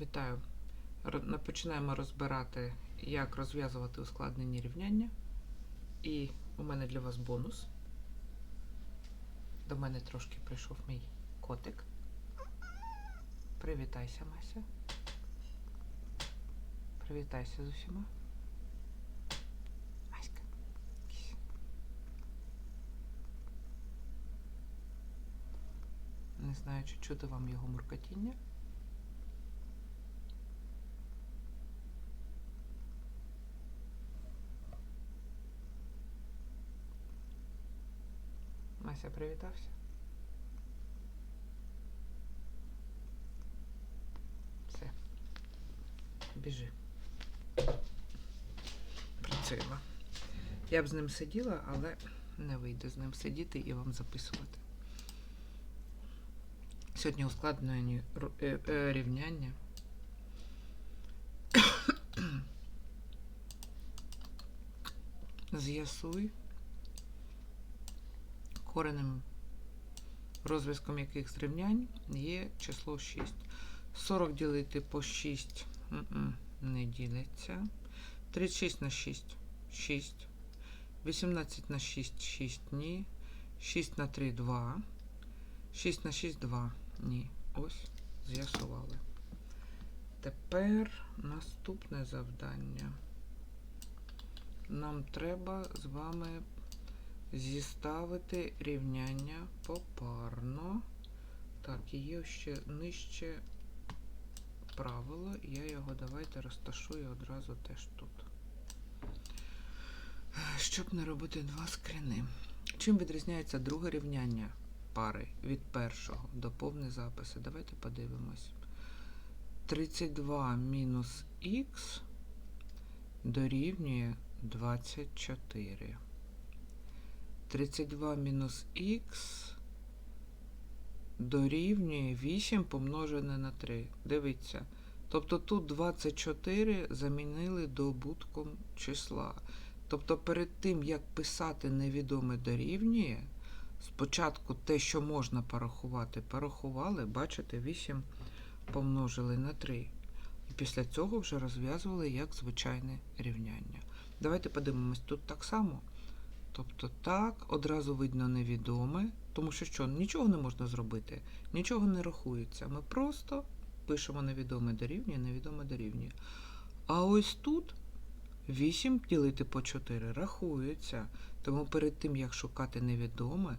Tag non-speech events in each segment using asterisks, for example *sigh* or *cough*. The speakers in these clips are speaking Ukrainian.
Вітаю. Починаємо розбирати, як розв'язувати ускладнені рівняння. І у мене для вас бонус. До мене трошки прийшов мій котик. Привітайся, Мася. Привітайся з усіма. Не знаю, чи чути вам його муркотіння. Мася, привітався? Все. Біжи. Працюємо. Я б з ним сиділа, але не вийде з ним сидіти і вам записувати. Сьогодні ускладнені е, е, рівняння. *coughs* З'ясуй коренем розв'язком яких з рівнянь є число 6. 40 ділити по 6 не ділиться. 36 на 6 6. 18 на 6 6 ні. 6 на 3 2. 6 на 6 2. Ні. Ось з'ясували. Тепер наступне завдання. Нам треба з вами зіставити рівняння попарно. Так, є ще нижче правило. Я його давайте розташую одразу теж тут. Щоб не робити два скрини. Чим відрізняється друге рівняння пари від першого? Доповни записи. Давайте подивимось. 32 мінус х дорівнює 24. 32 мінус х дорівнює 8 помножене на 3. Дивіться. Тобто тут 24 замінили добутком числа. Тобто перед тим, як писати невідоме дорівнює, спочатку те, що можна порахувати, порахували, бачите, 8 помножили на 3. І після цього вже розв'язували як звичайне рівняння. Давайте подивимось тут так само. Тобто так, одразу видно невідоме, тому що що, нічого не можна зробити, нічого не рахується. Ми просто пишемо невідоме дорівнює, невідоме дорівнює. А ось тут 8 ділити по 4 рахується. Тому перед тим, як шукати невідоме,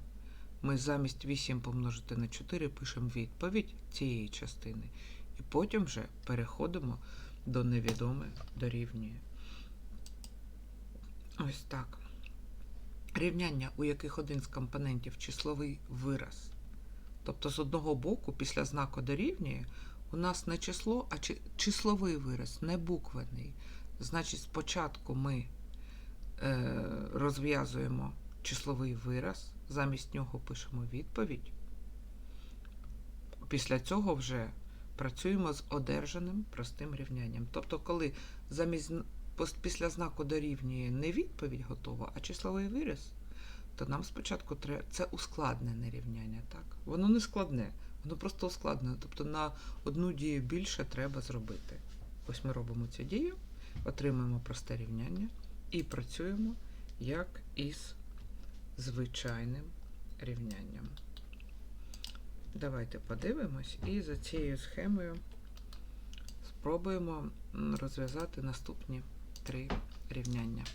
ми замість 8 помножити на 4 пишемо відповідь цієї частини. І потім вже переходимо до невідоме дорівнює. Ось так. Рівняння, у яких один з компонентів числовий вираз. Тобто, з одного боку, після знаку дорівнює, у нас не число, а числовий вираз, не буквений. Значить, спочатку ми е, розв'язуємо числовий вираз, замість нього пишемо відповідь. Після цього вже працюємо з одержаним простим рівнянням. Тобто, коли замість після знаку дорівнює не відповідь готова, а числовий вираз, то нам спочатку треба. Це ускладнене рівняння, так? Воно не складне, воно просто ускладнене. Тобто на одну дію більше треба зробити. Ось ми робимо цю дію, отримуємо просте рівняння і працюємо як із звичайним рівнянням. Давайте подивимось і за цією схемою спробуємо розв'язати наступні три рівняння.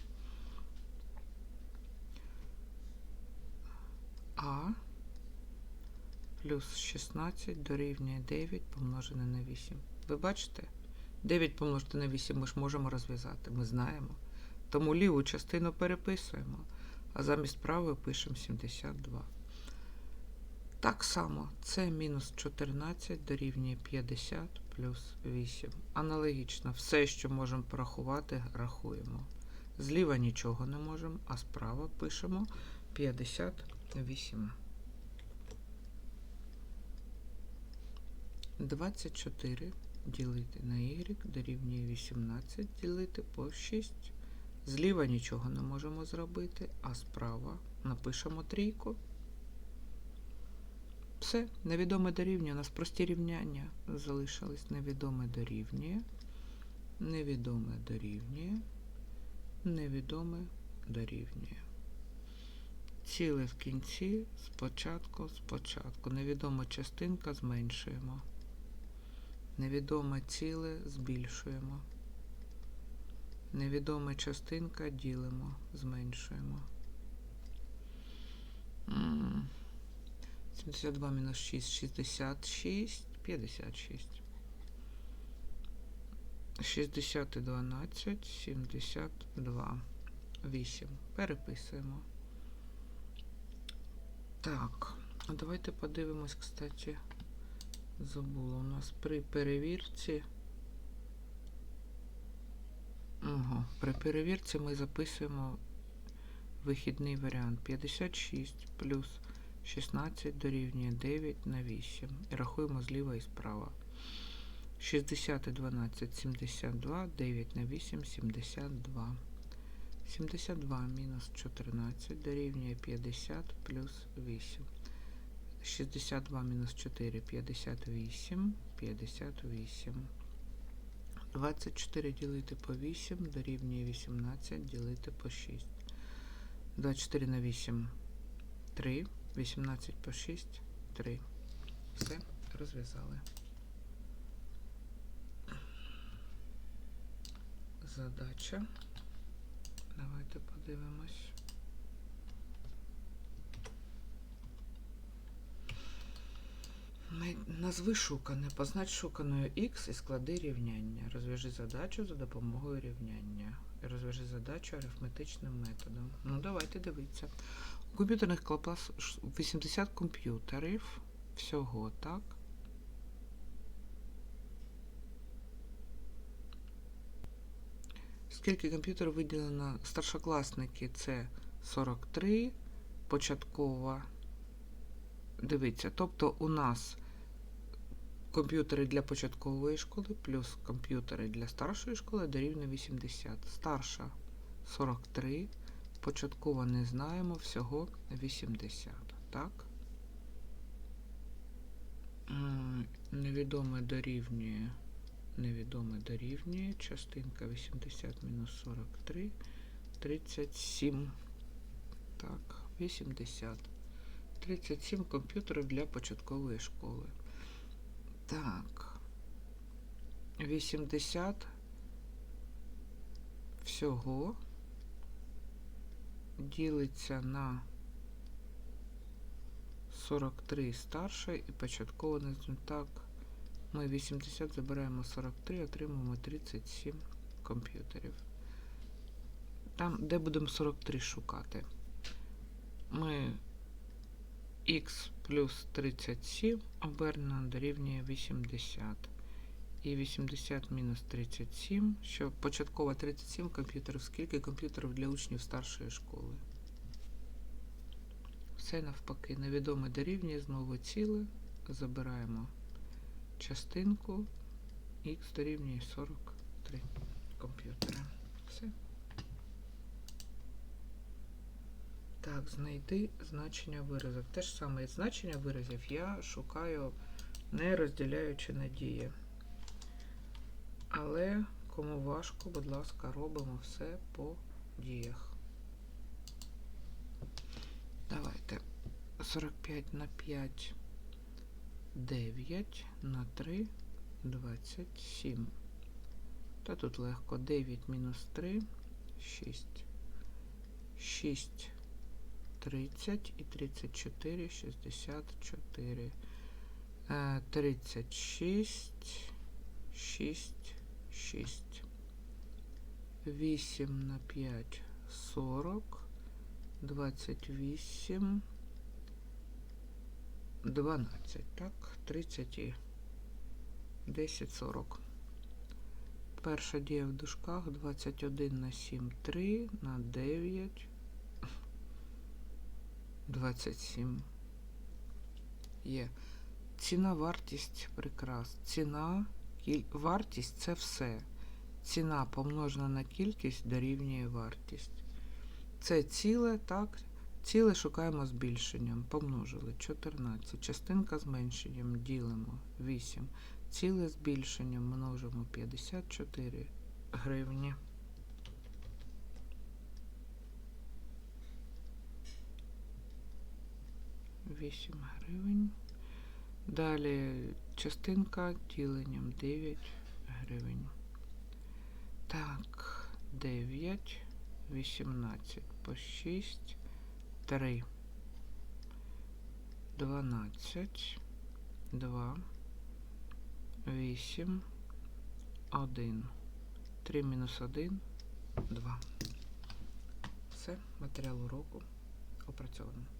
А плюс 16 дорівнює 9 помножене на 8. Ви бачите? 9 помножити на 8 ми ж можемо розв'язати, ми знаємо. Тому ліву частину переписуємо, а замість правої пишемо 72. Так само це мінус 14 дорівнює 50 плюс 8. Аналогічно, все, що можемо порахувати, рахуємо. Зліва нічого не можемо, а справа пишемо 58. 24 ділити на y дорівнює 18 ділити по 6. Зліва нічого не можемо зробити, а справа напишемо трійку. Все, невідоме дорівнює. У нас прості рівняння залишились. Невідоме дорівнює. Невідоме дорівнює. Невідоме дорівнює. Ціле в кінці, спочатку, спочатку. Невідома частинка зменшуємо. Невідоме ціле збільшуємо. Невідома частинка ділимо, зменшуємо. М. 72 мінус 6, 66, 56. 60 і 12, 72, 8. Переписуємо. Так, а давайте подивимось, кстати, забула у нас при перевірці. Ага, при перевірці ми записуємо вихідний варіант 56 плюс 16 дорівнює 9 на 8. І рахуємо зліва і справа. 60 і 12 72, 9 на 8 72. 72 мінус 14 дорівнює 50 плюс 8. 62 мінус 4 58, 58. 24 ділити по 8 дорівнює 18 ділити по 6. 24 на 8 3, 18 по 6 3. Все, розв'язали. Задача. Давайте подивимось. Назви шукане, познач шуканою X і склади рівняння. Розв'яжи задачу за допомогою рівняння. Розв'яжи задачу арифметичним методом. Ну, давайте дивитися. У комп'ютерних класах 80 комп'ютерів всього, так? Скільки комп'ютерів виділено старшокласники? Це 43, початкова. Дивіться, тобто у нас комп'ютери для початкової школи плюс комп'ютери для старшої школи дорівнює 80. Старша 43, початкова не знаємо, всього 80. Так? Невідоме дорівнює. Невідоме дорівнює. Частинка 80 мінус 43. 37. Так, 80. 37 комп'ютерів для початкової школи. Так. 80 всього ділиться на 43 старше і початково не. Так. Ми 80 забираємо 43, отримуємо 37 комп'ютерів. Там, де будемо 43 шукати, ми х плюс 37 обернено дорівнює 80. І 80 мінус 37, що початково 37 комп'ютерів. Скільки комп'ютерів для учнів старшої школи? Все навпаки. Невідоме дорівнює знову ціле. Забираємо частинку. Х дорівнює 43 комп'ютера. Все. Так, знайти значення виразів. Те ж саме значення виразів я шукаю, не розділяючи надії. Але кому важко, будь ласка, робимо все по діях. Давайте 45 на 5, 9 на 3, 27. Та тут легко 9 мінус 3, 6. 6 30 і 34, 64. Е, 36, 6, 6. 8 на 5, 40. 28, 12, так, 30 і 10, 40. Перша дія в дужках 21 на 7, 3 на 9, 27. Є. Ціна, вартість, прекрас. Ціна, кіль... вартість це все. Ціна помножена на кількість дорівнює вартість. Це ціле, так, Ціле шукаємо збільшенням. Помножили 14. Частинка зменшенням ділимо 8. Ціле збільшенням множимо 54 гривні. Вісім гривень. Далі частинка діленням 9 гривень. Так, 9, 18 по 6, 3, 12, 2, 8, 1. 3 мінус 1, 2. Все, матеріал уроку опрацьовано.